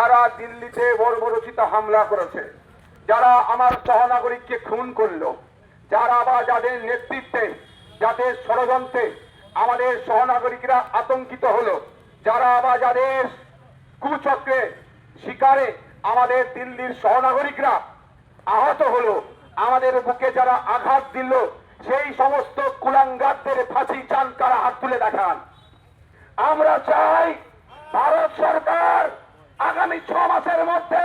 যারা দিল্লিতে বর্বরচিত হামলা করেছে, যারা আমার সহনাগরিককে খুন করল, যারা বা যাদের নেতৃত্বে, যাদের ষড়যন্ত্রে আমাদের সহনাগরিকরা আতঙ্কিত হলো, যারা বা যাদের কুচক্রে শিকারে আমাদের দিল্লির সহনাগরিকরা আহত হলো, আমাদের বুকে যারা আঘাত দিল, সেই সমস্ত কুলাঙ্গারদের ফাঁসি চান কারা হাত তুলে দেখান। আমরা চাই ভারত সরকার আগামী ছ মাসের মধ্যে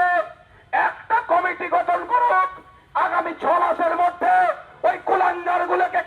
একটা কমিটি গঠন করুক। আগামী ছ মাসের মধ্যে ওই কুলাঙ্গার গুলোকে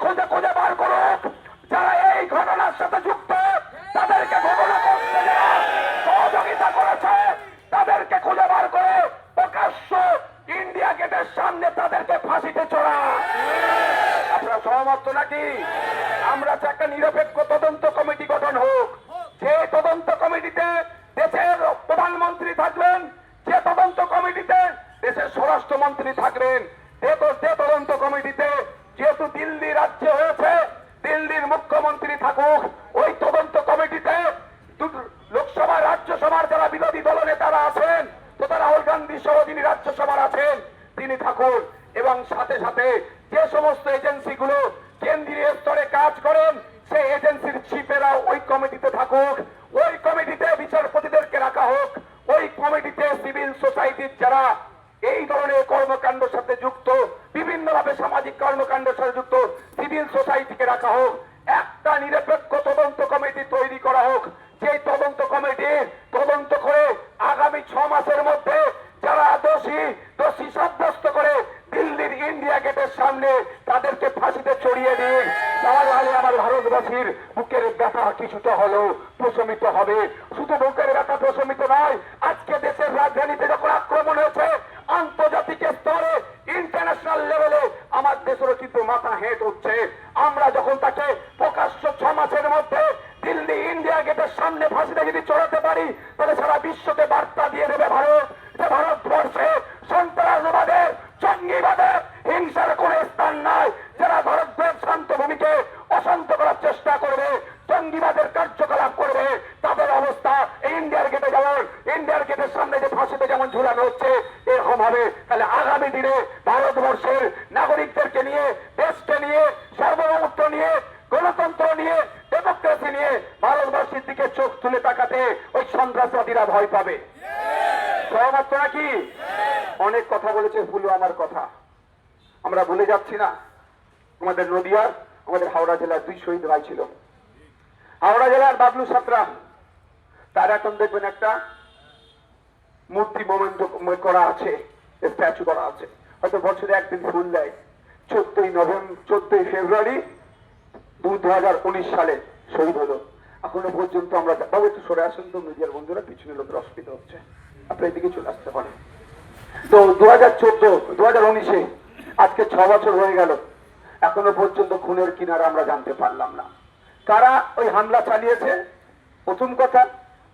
সাথে সাথে যে সমস্ত এজেন্সিগুলো আমার ভারতবাসীর বুকের ব্যথা কিছুটা হলেও প্রশমিত হবে। শুধু বুকের ব্যথা প্রশমিত নয়, আজকে দেশের রাজধানীতে যখন আক্রমণ হয়েছে, আন্তর্জাতিক স্তরে ইন্টারন্যাশনাল লেভেলে আমার দেশেরও কিন্তু মাথা হেঁট হচ্ছে। আমরা যখন তাকে প্রকাশ্য ছ মাসের মধ্যে দিল্লি, ইন্ডিয়া গেটের সামনে ফাঁসিতে যদি চড়াতে পারি, তাহলে সারা বিশ্বকে বার্তা দিয়ে দেবে ভারত যে ভারতবর্ষে সন্ত্রাসবাদের, জঙ্গিবাদের, হিংসার কোন স্থান নাই। চেষ্টা করবে, জঙ্গিবাদের কার্যকলাপ করবে। তাদের অবস্থা ইন্ডিয়ার গেটে যেমন, ইন্ডিয়ার গেটের সামনে যে ফাঁসিতে যেমন ঝুলানো হচ্ছে, এরকম হবে। তাহলে আগামী দিনে ভারতবর্ষের নাগরিকদেরকে নিয়ে, দেশকে নিয়ে, সার্বভৌমত্ব নিয়ে, গণতন্ত্র নিয়ে ডেমোক্রেসি নিয়ে ভারতবর্ষের দিকে চোখ তুলে তাকাতে ওই সন্ত্রাসবাদীরা ভয় পাবে। সহমত নাকি? অনেক কথা বলেছে ভুলো আমার কথা। আমরা ভুলে যাচ্ছি না। আমাদের নদিয়ার আমাদের হাওড়া জেলার দুই শহীদ ভাই ছিল। হাওড়া জেলার বাবলু সাতরা, তার এখন দেখবেন একটা মূর্তি মোমেন্ট করা আছে, স্ট্যাচু করা আছে। হয়তো বছরে একদিন ফুল দেয়। চোদ্দই নভেম্বর চোদ্দই ফেব্রুয়ারি দু হাজার উনিশ সালে শহীদ হলো। এখনও পর্যন্ত আমরা বাবু, একটু সরে আসেন তো, মিডিয়ার বন্ধুরা, পিছনে লোকের অসুবিধা হচ্ছে। আপনি এদিকে চলে আসতে পারেন। তো দু হাজার চোদ্দ দু হাজার উনিশে আজকে ছ বছর হয়ে গেল। এখনও পর্যন্ত খুনের কিনারা আমরা জানতে পারলাম না। কারা ওই হামলা চালিয়েছে? প্রথম কথা।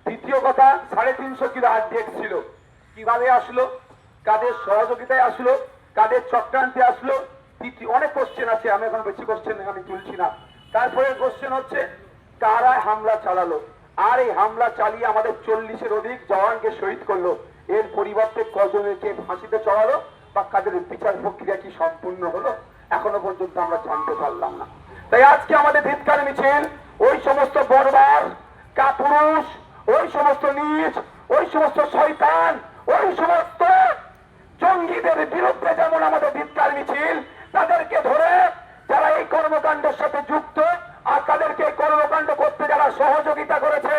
দ্বিতীয় কথা, সাড়ে তিনশো কিলো আর্ডিএক্স ছিল। কীভাবে আসলো? কাদের সহযোগিতায় আসলো? কাদের চক্রান্তে আসলো? তৃতীয় অনেক কোশ্চেন আছে, আমি এখন বেশি কোশ্চেন আমি তুলছি না। তারপরে কোশ্চেন হচ্ছে, কারা হামলা চালালো? আর এই হামলা চালিয়ে আমাদের চল্লিশের অধিক জওয়ানকে শহীদ করল। এর পরিবর্তে কজনকে ফাঁসিতে চড়ালো? বা কাদের বিচার প্রক্রিয়া কি সম্পূর্ণ হলো? এখনও পর্যন্ত আমরা জানতে পারলাম না। তাই আজকে আমাদের ধিৎকার মিছিল, ওই সমস্ত বর্বার কাপুরুষ, ওই সমস্ত নিজ, ওই সমস্ত শয়তান, ওই সমস্ত জঙ্গিদের বিরুদ্ধে যেমন আমাদের ধিৎকার মিছিল, তাদেরকে ধরে যারা এই কর্মকাণ্ডের সাথে যুক্ত, আর তাদেরকে কর্মকাণ্ড করতে যারা সহযোগিতা করেছে,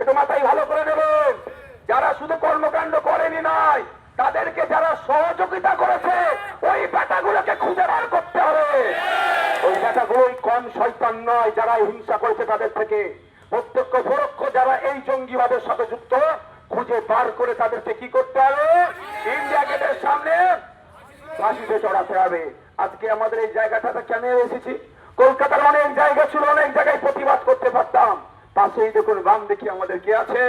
একটু মাথায় ভালো করে নেবেন। যারা শুধু কর্মকাণ্ড করেনি নয় তাদেরকে যারা সহযোগিতা করেছে, ওই বেটাগুলোকে খুঁজে বার করতে হবে। ওই বেটাগুলোই কম শৈতান নয়, যারা হিংসা করেছে তাদের থেকে। প্রত্যক্ষ পরোক্ষ যারা এই জঙ্গিবাদের সাথে যুক্ত, খুঁজে বার করে তাদেরকে কি করতে হবে? ইন্ডিয়া গেটের সামনে ফাঁসিতে চড়াতে হবে। আজকে আমাদের এই জায়গাটাতে কেন এসেছি? কলকাতার অনেক জায়গা ছিল, অনেক জায়গায় প্রতিবাদ করতে পারতাম। পাশেই দেখুন, বাম দেখি আমাদের কি আছে?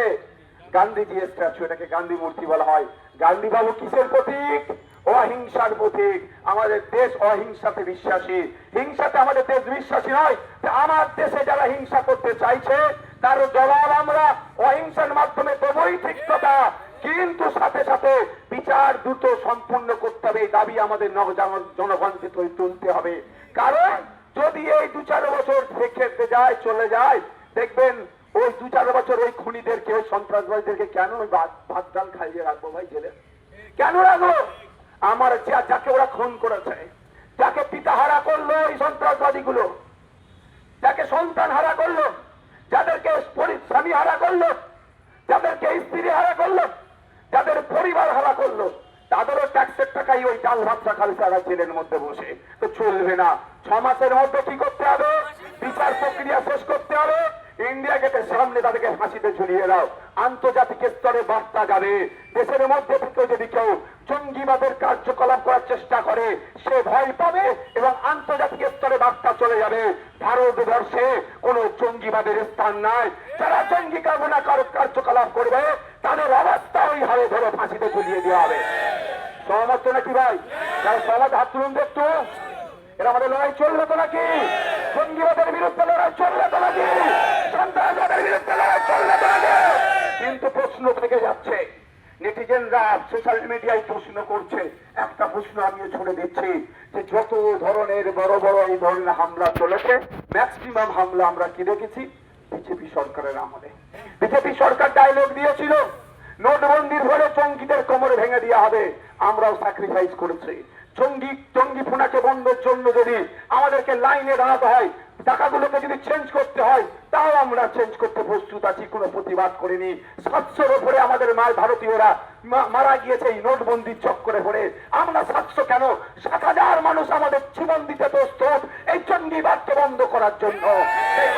গান্ধীজি স্ট্যাচু, এটাকে গান্ধী মূর্তি বলা হয়। গান্ধী বাবু কিসের প্রতীক? অহিংসার প্রতীক। আমাদের দেশ অহিংসাতে বিশ্বাসী। হিংসাতে আমাদের দেশ বিশ্বাসী নয় আমার দেশে যারা হিংসা করতে চাইছে, তার জবাব আমরা অহিংসার মাধ্যমে দেবই ঠিক কথা। কিন্তু সাথে সাথে বিচার দ্রুত সম্পূর্ণ করতে হবে দাবি আমাদের জনগণকে তুল- তুলতে হবে। কারণ যদি এই দু চার বছর খেতে যায়, চলে যায়, দেখবেন ওই দু চার বছর ওই খুনিদেরকে, ওই সন্ত্রাসবাদীদেরকে কেন ওই ভাত ভাত ডাল খাইয়ে রাখব ভাই জেলে? কেন রাখব? আমার যাকে ওরা খুন করেছে, যাকে পিতাহারা করল এই সন্ত্রাসবাদীগুলো, যাকে সন্তান হারা করল, যাদেরকে স্বামী হারা করল, যাদেরকে স্ত্রী হারা করল, যাদের পরিবার হারা করল, তাদেরও ট্যাক্সের টাকাই ওই ডাল ভাতটা খালি সারা জেলের মধ্যে বসে। তো চলবে না। ছ মাসের মধ্যে কি করতে হবে বিচার প্রক্রিয়া শেষ করতে হবে গেটের সামনে তাদেরকে ফাঁসিতে ঝুলিয়ে দাও। আন্তর্জাতিক স্তরে বার্তা যাবে। দেশের মধ্যে থেকে যদি কেউ জঙ্গিবাদের কার্যকলাপ করার চেষ্টা করে, সে ভয় পাবে এবং আন্তর্জাতিক স্তরে বার্তা চলে যাবে। ভারতবর্ষে কোন জঙ্গিবাদের স্থান নাই। যারা জঙ্গি কামনা কর- কার্যকলাপ করবে, তাদের অবস্থা ওই হারে ধরে ফাঁসিতে ঝুলিয়ে দেওয়া হবে। সহমত নাকি ভাই? যারা সহমত হাত তুলুন তো একটু। এরা আমাদের লড়াই চলবে তো নাকি? জঙ্গিবাদের বিরুদ্ধে লড়াই চলবে তো সন্ত্রাসবাদের বিরুদ্ধে লড়াই চলবে তো কিন্তু প্রশ্ন থেকে যাচ্ছে নেটিজেনরা সোশ্যাল মিডিয়ায় প্রশ্ন করছে। একটা প্রশ্ন আমিও ছড়ে দিচ্ছি, যে যত ধরনের বড় বড় এই ধরনের হামলা চলেছে ম্যাক্সিমাম হামলা আমরা কি দেখেছি? বিজেপি সরকারের আমলে। বিজেপি সরকার ডায়লগ দিয়েছিল, নোটবন্দির ফলে জঙ্গিদের কোমরে ভেঙে দেওয়া হবে, আমরাও স্যাক্রিফাইস করেছি। জঙ্গি জঙ্গি ফোনাকে বন্ধের জন্য যদি আমাদেরকে লাইনে দাঁড়াতে হয়, টাকাগুলোকে যদি চেঞ্জ করতে হয়, তাও আমরা চেঞ্জ করতে প্রস্তুত আছি, কোনো প্রতিবাদ করিনি। সাতশোর উপরে আমাদের মায় ভারতীয়রা মারা গিয়েছে এই নোটবন্দির চক্করে পড়ে। আমরা সাতশো কেন? সাত হাজার মানুষ আমাদের জীবন দিতে প্রস্তুত এই জঙ্গিবাদকে বন্ধ করার জন্য।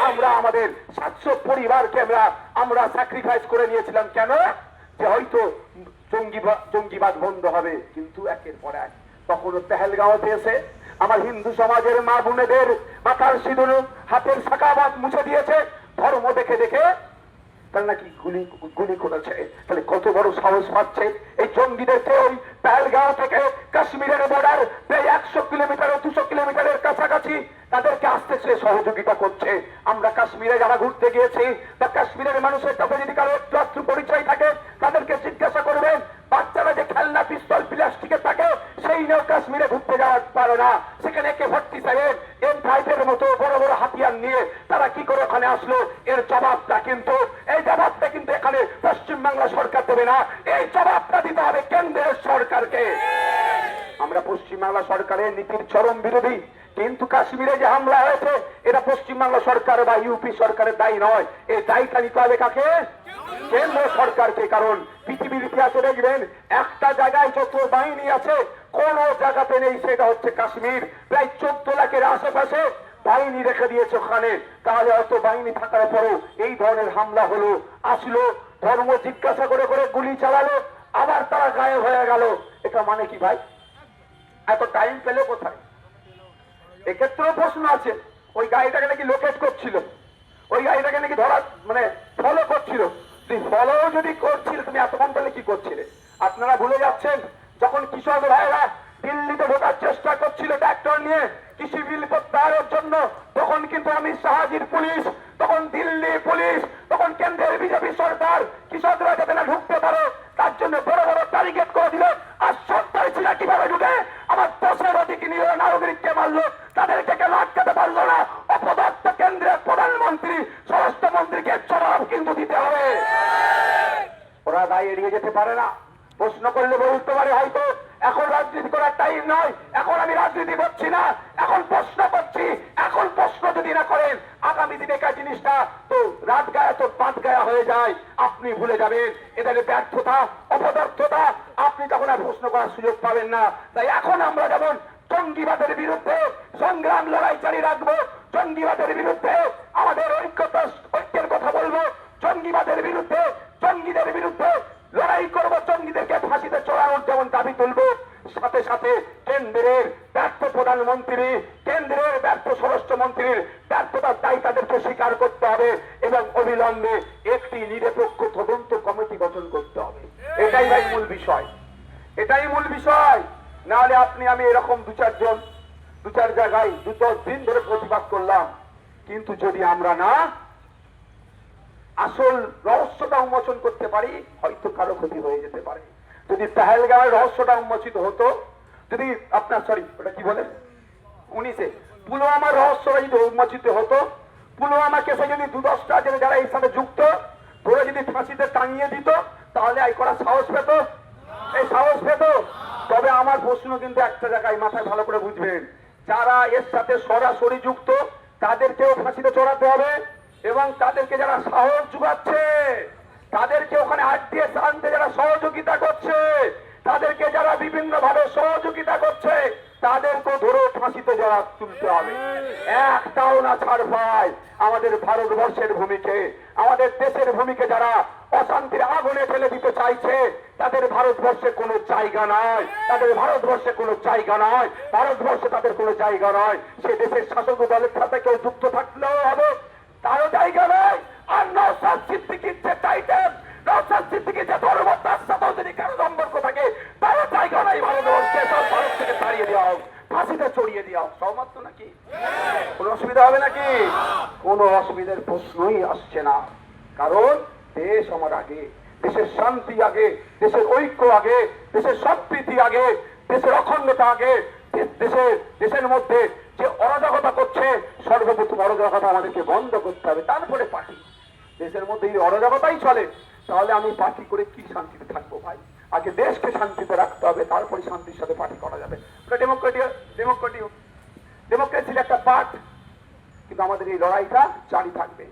আমরা আমাদের সাতশো পরিবারকে আমরা আমরা স্যাক্রিফাইস করে নিয়েছিলাম। কেন? যে হয়তো জঙ্গিবাদ জঙ্গিবাদ বন্ধ হবে, কিন্তু একের পর এক তখনও পেহেলগাঁওতে এসে আমার হিন্দু সমাজের মা বোনেদের মাথার সিঁদুর হাতের সাকাবাদ মুছে দিয়েছে। ধর্ম দেখে দেখে নাকি গুলি গুলি করেছে। তাহলে কত বড় সাহস পাচ্ছে এই জঙ্গিদেরকে ওই পেহেলগাঁও থেকে কাশ্মীরের বর্ডার প্রায় একশো কিলোমিটার দুশো কিলোমিটারের কাছাকাছি তাদেরকে আসতে সে সহযোগিতা করছে। আমরা কাশ্মীরে যারা ঘুরতে গিয়েছি বা কাশ্মীরের মানুষের কাছে যদি কারও একটু পরিচয় থাকে, তাদেরকে জিজ্ঞাসা করবেন, বাচ্চারা যে খেলনা পিস্তল কাশ্মীরে ঘুরতে যাওয়া পারে না। সেখানে কে ভর্তি সেভেন এম ফাইভের মতো বড় বড় হাতিয়ার নিয়ে তারা কি করে ওখানে আসলো? এর জবাবটা কিন্তু, এই জবাবটা কিন্তু এখানে পশ্চিমবাংলা সরকার দেবে না। এই জবাবটা দিতে হবে কেন্দ্রের সরকারকে। আমরা পশ্চিমবাংলা সরকারের নীতির চরম বিরোধী। কিন্তু কাশ্মীরে যে হামলা হয়েছে, এটা পশ্চিমবাংলা সরকার বা ইউপি সরকারের দায়ী নয়। এই দায়ীটা নিতে হবে কাকে? কেন্দ্র সরকারকে। কারণ পৃথিবীর ইতিহাসে দেখবেন, একটা জায়গায় যত বাহিনী আছে কোন জায়গাতে নেই, সেটা হচ্ছে কাশ্মীর। প্রায় চোদ্দ লাখের আশেপাশে বাহিনী রেখে দিয়েছে ওখানে। তাহলে অত বাহিনী থাকার পরেও এই ধরনের হামলা হলো। আসলো, ধর্ম জিজ্ঞাসা করে করে গুলি চালালো, আবার তারা গায়েব হয়ে গেল। এটা মানে কি ভাই? এত টাইম পেলে কোথায়? এক্ষেত্রেও প্রশ্ন আছে, ওই গাড়িটাকে নাকি লোকেট করছিল। ওই গাড়িটাকে নাকি ধরা মানে ফলো করছিল। ফলো যদি করছিল, তুমি এতক্ষণ পেলে কি করছিলে? আপনারা ভুলে যাচ্ছেন যখন কৃষক ভাইরা দিল্লিতে ঢোকার চেষ্টা করছিল ট্রাক্টর নিয়ে কৃষি বিল প্রত্যাহারের জন্য, তখন কিন্তু অমিত শাহাজির পুলিশ, তখন দিল্লি পুলিশ, তখন কেন্দ্রের বিজেপি সরকার কৃষকরা যাতে না ঢুকতে পারে, তার জন্য বড় বড় টার্গেট করে দিল। আর সাথে কেন্দ্রের ব্যর্থ প্রধানমন্ত্রী, কেন্দ্রের ব্যর্থ স্বরাষ্ট্রমন্ত্রীর ব্যর্থতার দায়ী তাদেরকে স্বীকার করতে হবে এবং অবিলম্বে একটি নিরপেক্ষ তদন্ত কমিটি গঠন করতে হবে। এটাই ভাই মূল বিষয়। এটাই মূল বিষয়। নাহলে আপনি, আমি এরকম দু চারজন, দু চার জায়গায় দু দশ দিন ধরে প্রতিবাদ করলাম। কিন্তু যদি আমরা না আসল রহস্যটা উন্মোচন করতে পারি, হয়তো কারও ক্ষতি হয়ে যেতে পারে। যদি পেহেলগাঁওয়ের রহস্যটা উন্মোচিত হতো যদি আপনার সরি ওটা কি বলে? উনিশে পুলওয়ামার রহস্যটা যদি উন্মোচিত হতো। পুলওয়ামা কেসে যদি দু দশটা জেলে যারা এর সাথে যুক্ত, ধরে যদি ফাঁসিতে টাঙিয়ে দিত, তাহলে এই করা সাহস পেত? এই সাহস পেত? তবে আমার প্রশ্ন কিন্তু একটা জায়গায় মাথায় ভালো করে বুঝবেন। যারা এর সাথে সরাসরি যুক্ত, তাদেরকেও ফাঁসিতে চড়াতে হবে এবং তাদেরকে যারা সাহস যোগাচ্ছে তাদেরকে ওখানে আটটিয়ে আনতে যারা সহযোগিতা করছে তাদেরকে যারা বিভিন্ন ভাবে সহযোগিতা করছে তাদেরকেও ধরে ফাঁসিতে যারা তুলতে হবে। একটাও না ছাড় পায় আমাদের ভারতবর্ষের ভূমিকে, আমাদের দেশের ভূমিকে যারা অশান্তির আগুনে ফেলে দিতে চাইছে, তাদের ভারতবর্ষে কোনো জায়গা নয় তাদের ভারতবর্ষে কোনো জায়গা নয় ভারতবর্ষে তাদের কোনো জায়গা নয় সে দেশের শাসক দলের সাথে কেউ যুক্ত থাকলেও হবে। তারও জায়গা নয় আর নৌসাদ সিদ্দিকির যে টাইটেল ঐক্য আগে, দেশের সম্প্রীতি আগে, দেশের অখণ্ডতা আগে দেশের দেশের মধ্যে যে অরাজকতা করছে, সর্বপ্রথম অরাজকতা আমাদেরকে বন্ধ করতে হবে, তারপরে পার্টি। দেশের মধ্যে এই অরাজকতাই চলে। তাহলে আমি পার্টি করে কি শান্তিতে থাকব ভাই? আগে দেশকে শান্তিতে রাখতে হবে, তারপরে শান্তির সাথে পার্টি করা যাবে। ডেমোক্রেটি ডেমোক্রেটি ডেমোক্রেসির একটা পার্ট, কিন্তু আমাদের এই লড়াইটা জারি থাকবে।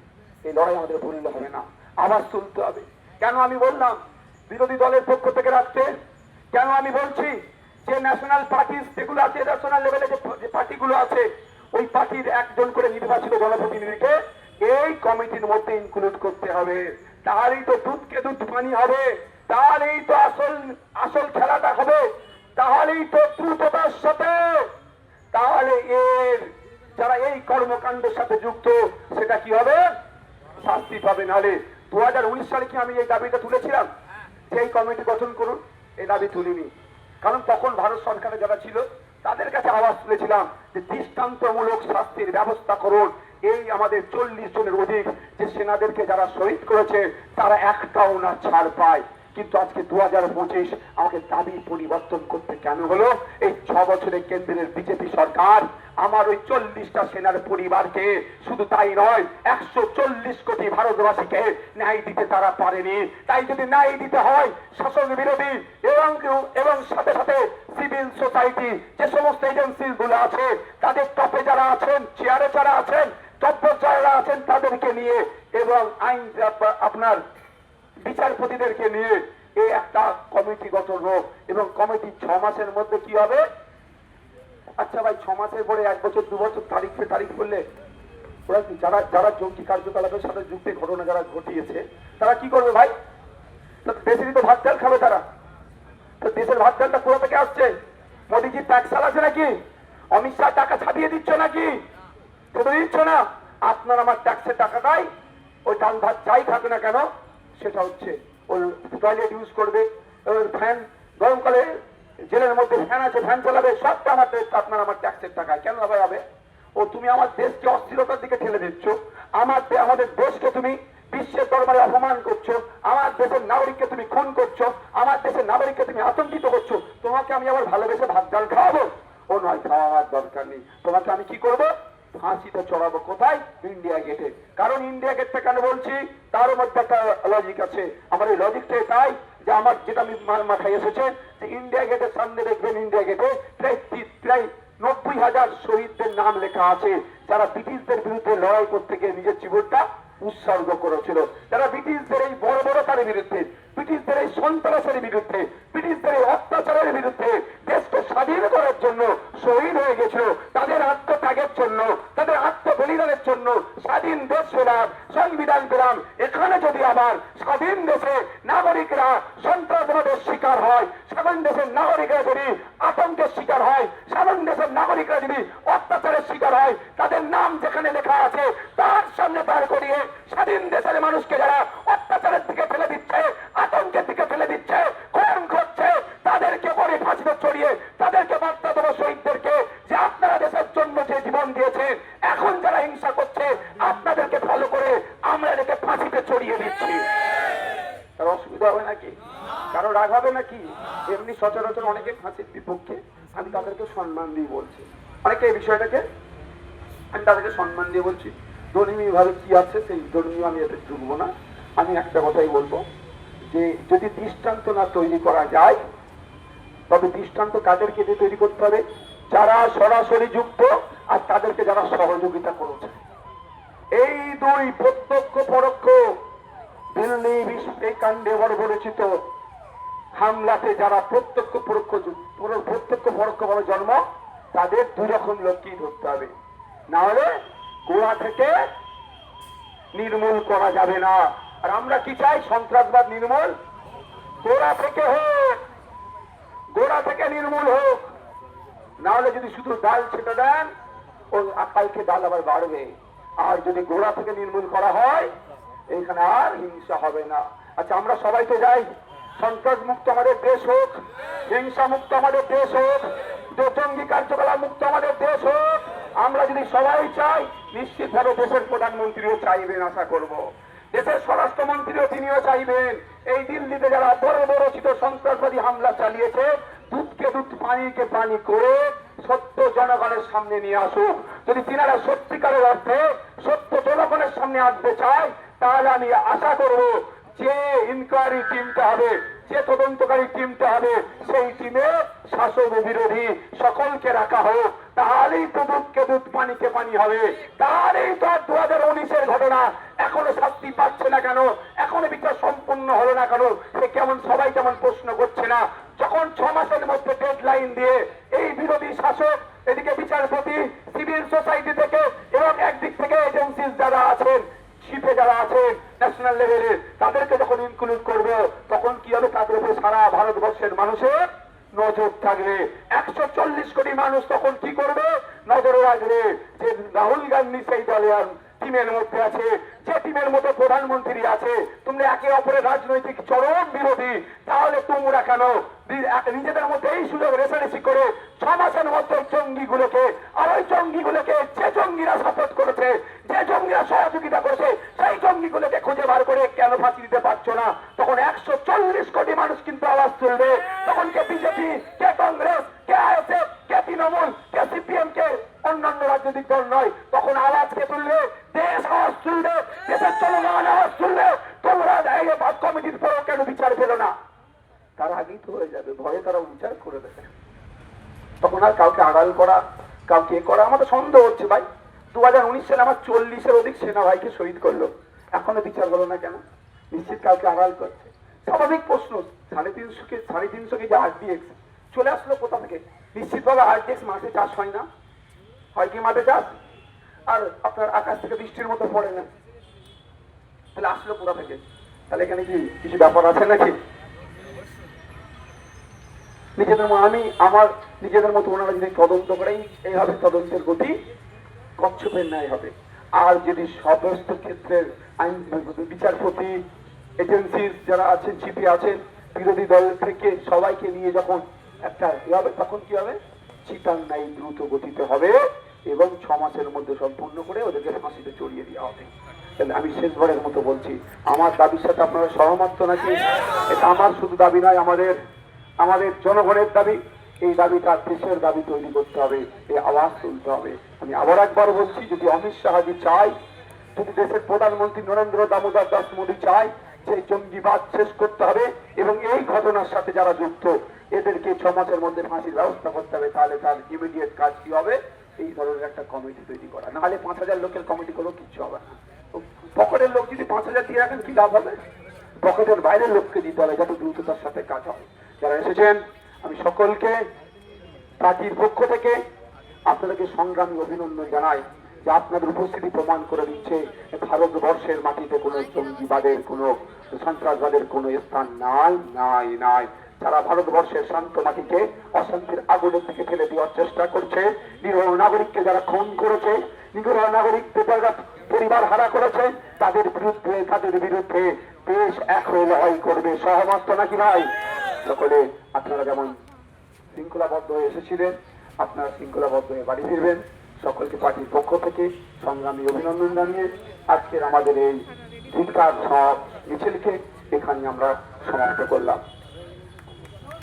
এই লড়াই আমাদের ভুললে হবে না। আওয়াজ তুলতে হবে। কেন আমি বললাম, বিরোধী দলের পক্ষ থেকে রাখতে? কেন আমি বলছি, যে ন্যাশনাল পার্টি যেগুলো আছে ন্যাশনাল লেভেলে যে পার্টিগুলো আছে, ওই পার্টির একজন করে নির্বাচিত জনপ্রতিনিধিকে এই কমিটির মধ্যে ইনক্লুড করতে হবে। তাহলেই তো দুধকে দুধ পানি হবে তাহলেই তো আসল আসল খেলাটা হবে তাহলেই তো দ্রুততার সাথে। তাহলে এর, যারা এই কর্মকাণ্ডের সাথে যুক্ত, সেটা কি হবে? শাস্তি পাবে নাহলে। দু হাজার উনিশ সালে কি আমি এই দাবিটা তুলেছিলাম? সেই কমিটি গঠন করুন এই দাবি তুলিনি। কারণ তখন ভারত সরকারে যারা ছিল, তাদের কাছে আওয়াজ তুলেছিলাম যে দৃষ্টান্তমূলক শাস্তির ব্যবস্থা করুন। এই আমাদের চল্লিশ জনের অধিক যে সেনাদেরকে যারা শহীদ করেছে, তারা একটাও না ছাড় পায়। কিন্তু আজকে দু হাজার পঁচিশ আমাকে দাবি পরিবর্তন করতে কেন হলো? এই ছ বছরে কেন্দ্রের বিজেপি সরকার আমার ওই চল্লিশটা সেনার পরিবারকে শুধু তাই নয়, একশো চল্লিশ কোটি ভারতবাসীকে ন্যায় দিতে তারা পারেনি। তাই যদি ন্যায় দিতে হয় শাসক বিরোধী এবং এবং সাথে সাথে সিভিল সোসাইটি, যে সমস্ত এজেন্সি গুলো আছে, তাদের টপে যারা আছেন, চেয়ারে যারা আছেন যারা আছেন তাদেরকে নিয়ে এবং আইন আপনার বিচারপতিদেরকে নিয়ে এই একটা কমিটি গঠন হোক এবং কমিটি ছ মাসের মধ্যে কি হবে? আচ্ছা ভাই, ছ মাসের পরে এক বছর, দু বছর তারিখ পে তারিখ করলে ওরা যারা যারা জঙ্গি কার্যকলাপের সাথে যুক্ত ঘটনা যারা ঘটিয়েছে, তারা কি করবে ভাই? দেশেরই তো ভাত ডাল খাবে তারা। তো দেশের ভাত ডালটা কোথা থেকে আসছে? মোদীজি ট্যাক্স চালাচ্ছে নাকি? অমিত শাহ টাকা ছাপিয়ে দিচ্ছ নাকি? সেটা আপনার আমার ট্যাক্সের টাকাটাই ওই ডাল ভাত যাই খাবে না কেন, সেটা হচ্ছে ওই টয়লেট ইউজ করবে ওই ফ্যান গরমকালে জেলের মধ্যে ফ্যান আছে ফ্যান চালাবে, সবটা আমার আপনার আমার ট্যাক্সের টাকা কেন হবে ও তুমি আমার দেশকে অস্থিরতার দিকে ঠেলে দিচ্ছ। আমার আমাদের দেশকে তুমি বিশ্বের দরবারে অপমান করছ। আমার দেশের নাগরিককে তুমি খুন করছ। আমার দেশের নাগরিককে তুমি আতঙ্কিত করছ। তোমাকে আমি আবার ভালোবেসে ভাত ডাল খাওয়াবো? ও নয়, খাওয়ার দরকার নেই। তোমাকে আমি কি করব? ফাঁসিতে চড়াবো। কোথায়? ইন্ডিয়া গেটে কারণ ইন্ডিয়া গেটটা কেন বলছি? তার মধ্যে একটা লজিক আছে। আমার এই লজিকটাই তাই যে আমার যেটা আমি মাথায় এসেছে যে ইন্ডিয়া গেটের সামনে দেখবেন ইন্ডিয়া গেটে প্রায় প্রায় নব্বই হাজার শহীদদের নাম লেখা আছে। যারা ব্রিটিশদের বিরুদ্ধে লড়াই করতে গিয়ে নিজের জীবনটা উৎসর্গ করেছিল। যারা ব্রিটিশদের এই বড় বড়তার বিরুদ্ধে ব্রিটিশদের এই সন্ত্রাসের বিরুদ্ধে, ব্রিটিশদের এই অত্যাচারের বিরুদ্ধে দেশকে স্বাধীন করার জন্য শহীদ হয়ে গেছিল। তাদের আত্মত্যাগের জন্য, তাদের আত্মবলিদানের জন্য স্বাধীন দেশ পেলাম, সংবিধান পেলাম। এখানে যদি আবার স্বাধীন দেশে নাগরিকরা সন্ত্রাসবাদের শিকার হয়, স্বাধীন দেশের নাগরিকরা যদি আতঙ্কের শিকার হয়, স্বাধীন দেশের নাগরিকরা যদি অত্যাচারের শিকার হয়, তাদের নাম যেখানে লেখা আছে, তার সামনে দাঁড় করিয়ে স্বাধীন দেশের মানুষকে যারা অত্যাচারের দিকে করিয়ে তাদেরকে বার্তা দেবো শহীদদেরকে যে আপনারা দেশের জন্য যে জীবন দিয়েছেন, এখন যারা হিংসা করছে, আপনাদেরকে ফলো করে আমরা এদেরকে ফাঁসিতে চড়িয়ে দিচ্ছি। তার অসুবিধা হবে নাকি? কারও রাগ হবে নাকি? এমনি সচরাচর অনেকে ফাঁসির বিপক্ষে আমি তাদেরকে সম্মান দিয়ে বলছি। অনেকে এই বিষয়টাকে আমি তাদেরকে সম্মান দিয়ে বলছি। ধর্মীয়ভাবে কি আছে, সেই ধর্মীয় আমি এতে ঢুকবো না। আমি একটা কথাই বলব যে যদি দৃষ্টান্ত না তৈরি করা যায় তবে দৃষ্টান্ত কাদেরকে দিয়ে তৈরি করতে হবে। যারা সরাসরি যুক্ত আর তাদেরকে যারা সহযোগিতা করেছে। এই দুই প্রত্যক্ষ পরোক্ষ দিল্লি এই কাণ্ডে বর্বরচিত হামলাতে যারা প্রত্যক্ষ পরোক্ষ প্রত্যক্ষ পরোক্ষ বড় জন্ম, তাদের দুই রকম লোককেই ধরতে হবে। না হলে গোড়া থেকে নির্মূল করা যাবে না। আর আমরা কি চাই? সন্ত্রাসবাদ নির্মূল। গোড়া থেকে হোক। গোড়া থেকে নির্মূল হোক। না হলে যদি শুধু ডাল ছেটে দেন, ও কালকে ডাল আবার বাড়বে। আর যদি গোড়া থেকে নির্মূল করা হয়, এখানে আর হিংসা হবে না। আচ্ছা আমরা সবাই তো যাই। সন্ত্রাস মুক্ত আমাদের দেশ হোক হিংসা মুক্ত আমাদের দেশ হোক জঙ্গি কার্যকলাপ মুক্ত আমাদের দেশ হোক, আমরা যদি সবাই চাই, নিশ্চিতভাবে দেশের প্রধানমন্ত্রীও চাইবেন, আশা করব। দেশের স্বরাষ্ট্রমন্ত্রীও তিনিও চাইবেন। এই দিল্লিতে যারা বড় বড় চিত সন্ত্রাসবাদী হামলা চালিয়েছে, দুধকে দুধ, পানিকে পানি করে সত্য জনগণের সামনে নিয়ে আসুক। যদি তিনারা সত্যিকারের অর্থে সত্য জনগণের সামনে আসতে চায়, তাহলে আমি আশা করব যে ইনকোয়ারি টিমটা হবে, যে তদন্তকারী টিমটা হবে, সেই টিমে শাসক বিরোধী সকলকে রাখা হোক। তাহলেই তো দুধকে দুধ, পানিকে পানি হবে। তাহলেই তো দু হাজার উনিশের ঘটনা এখনও শাস্তি পাচ্ছে না কেন? এখনও বিচার সম্পূর্ণ হলো না কেন? সে কেমন, সবাই কেমন প্রশ্ন করছে না? যখন ছ মাসের মধ্যে ডেড লাইন দিয়ে এই বিরোধী শাসক, এদিকে বিচারপতি সিভিল সোসাইটি থেকে এবং একদিক থেকে এজেন্সিস যারা আছেন শিপে যারা আছেন ন্যাশনাল লেভেলে তাদেরকে যখন ইনক্লুড করব, তখন কি হবে? তাদের উপরে সারা ভারতবর্ষের মানুষের নজর থাকবে। একশো চল্লিশ কোটি মানুষ তখন কি করবে? নজরে রাখবে যে রাহুল গান্ধী সেই দলে আর টিমের মধ্যে আছে, যে টিমের মধ্যে প্রধানমন্ত্রী আছে। তোমরা একে অপরের রাজনৈতিক চরম বিরোধী। তাহলে তোমরা কেন? নিজেদের মধ্যে এই সুযোগ রেসারেসি করে ছ মাসের মধ্যে জঙ্গিগুলোকে, আর ওই জঙ্গিগুলোকে যে জঙ্গিরা সাপোর্ট করেছে, যে জঙ্গিরা সহযোগিতা করেছে, সেই জঙ্গিগুলোকে খুঁজে বার করে কেন ফাঁসি দিতে পারছ না? তখন একশো চল্লিশ কোটি মানুষ কিন্তু আওয়াজ তুলবে। তখন কে বিজেপি কে কংগ্রেস, কে আইএসএফ কে তৃণমূল, কে সিপিএম কে অন্যান্য রাজনৈতিক দল নয়, তখন আওয়াজ কে তুলবে দেশের জনগণ আওয়াজ তুলবে তোমরা এই বাদ কমিটির পরেও কেন বিচার পেল না? তার আগেই তো হয়ে যাবে ভয়ে তারা বিচার করে দেবে। তখন আর কাউকে আড়াল করা, কাউকে করা আমাদের সন্দেহ হচ্ছে ভাই। দু হাজার উনিশ সালে আমার চল্লিশের অধিক সেনা ভাইকে শহীদ করল। এখনও বিচার হলো না কেন? নিশ্চিত কাউকে আড়াল করছে। স্বাভাবিক প্রশ্ন, সাড়ে তিনশো কে, সাড়ে তিনশো কেজি আরডিএক্স চলে আসলো কোথা থেকে? নিশ্চিতভাবে আরডিএক্স মাঠে চাষ হয় না? হয় কি মাঠে চাষ? আর আপনার আকাশ থেকে বৃষ্টির মতো পড়ে না। তাহলে আসলো কোথা থেকে? তাহলে এখানে কি কিছু ব্যাপার আছে নাকি? নিজেদের আমি, আমার নিজেদের মতো ওনারা যদি তদন্ত করেই এইভাবে তদন্তের গতি কচ্ছপের ন্যায় হবে। আর যদি সমস্ত ক্ষেত্রের আইন বিচারপতি, এজেন্সির যারা আছেন চিপি আছেন, বিরোধী দল থেকে সবাইকে নিয়ে যখন একটা হবে, তখন কি হবে? চিতার ন্যায় দ্রুত গতিতে হবে। এবং ছ মাসের মধ্যে সম্পূর্ণ করে ওদেরকে ফাঁসিতে চড়িয়ে দেওয়া হবে। আমি শেষবারের মতো বলছি, আমার দাবির সাথে আপনারা সহমত নাকি? এটা আমার শুধু দাবি নয়, আমাদের আমাদের জনগণের দাবি। এই দাবিটা দেশের দাবি তৈরি করতে হবে, এই আওয়াজ তুলতে হবে। আমি আবার একবার বলছি, যদি অমিত শাহজি চাই যদি দেশের প্রধানমন্ত্রী নরেন্দ্র দামোদর দাস মোদী চাই সেই জঙ্গিবাদ শেষ করতে হবে এবং এই ঘটনার সাথে যারা যুক্ত, এদেরকে ছ মাসের মধ্যে ফাঁসির ব্যবস্থা করতে হবে, তাহলে তার ইমিডিয়েট কাজ কি হবে? এই ধরনের একটা কমিটি তৈরি করা। নাহলে পাঁচ হাজার লোকের কমিটি করলেও কিচ্ছু হবে না। পকেটের লোক যদি পাঁচ হাজার দিয়ে রাখেন, কি লাভ হবে? পকেটের বাইরের লোককে দিতে হবে যাতে দ্রুততার সাথে কাজ হয়। যারা এসেছেন, আমি সকলকে পার্টির পক্ষ থেকে আপনাদেরকে সংগ্রামী অভিনন্দন জানাই যে আপনাদের উপস্থিতি প্রমাণ করে দিচ্ছে ভারতবর্ষের মাটিতে কোনো জঙ্গিবাদের কোনো সন্ত্রাসবাদের কোনো স্থান নাই নাই নাই। যারা ভারতবর্ষের শান্ত মাটিকে অশান্তির আগুনের দিকে ফেলে দেওয়ার চেষ্টা করছে। নিরহ নাগরিককে যারা খুন করেছে, নিরহ নাগরিকদের যারা পরিবার হারা করেছে, তাদের বিরুদ্ধে তাদের বিরুদ্ধে দেশ এক লড়াই করবে। সহমত নাকি ভাই? সকলে, আপনারা যেমন শৃঙ্খলাবদ্ধ হয়ে এসেছিলেন, আপনারা শৃঙ্খলাবদ্ধ হয়ে বাড়ি ফিরবেন। সকলকে পার্টির পক্ষ থেকে সংগ্রামী অভিনন্দন জানিয়ে আজকের আমাদের এই ধিকার সব মিছিলকে এখানে আমরা সমাপ্ত করলাম।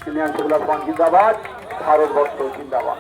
ইউনিয়ন ফ্রন্ট জিন্দাবাদ ভারতবর্ষ জিন্দাবাদ।